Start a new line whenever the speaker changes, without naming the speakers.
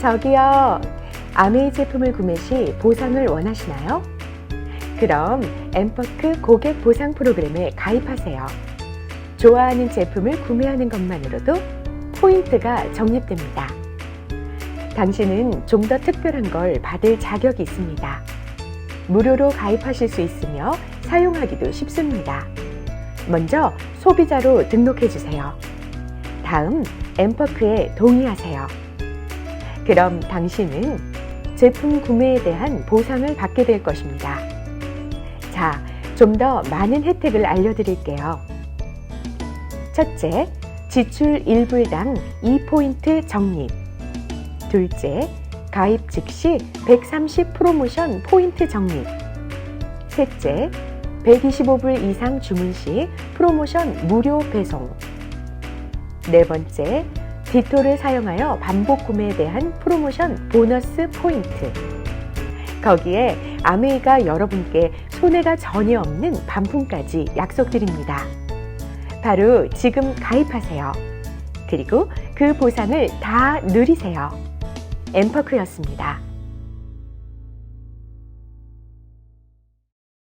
저기요. 아메이 제품을 구매 시 보상을 원하시나요? 그럼 엠퍼크 고객 보상 프로그램에 가입하세요. 좋아하는 제품을 구매하는 것만으로도 포인트가 적립됩니다. 당신은 좀 더 특별한 걸 받을 자격이 있습니다. 무료로 가입하실 수 있으며 사용하기도 쉽습니다. 먼저 소비자로 등록해 주세요. 다음 엠퍼크에 동의하세요. 그럼 당신은 제품 구매에 대한 보상을 받게 될 것입니다. 자, 좀 더 많은 혜택을 알려드릴게요. 첫째, 지출 1불당 2포인트 적립. 둘째, 가입 즉시 130 프로모션 포인트 적립. 셋째, 125불 이상 주문 시 프로모션 무료 배송. 네 번째, 디토를 사용하여 반복 구매에 대한 프로모션 보너스 포인트. 거기에 아메이가 여러분께 손해가 전혀 없는 반품까지 약속드립니다. 바로 지금 가입하세요. 그리고 그 보상을 다 누리세요. 엠퍼크였습니다.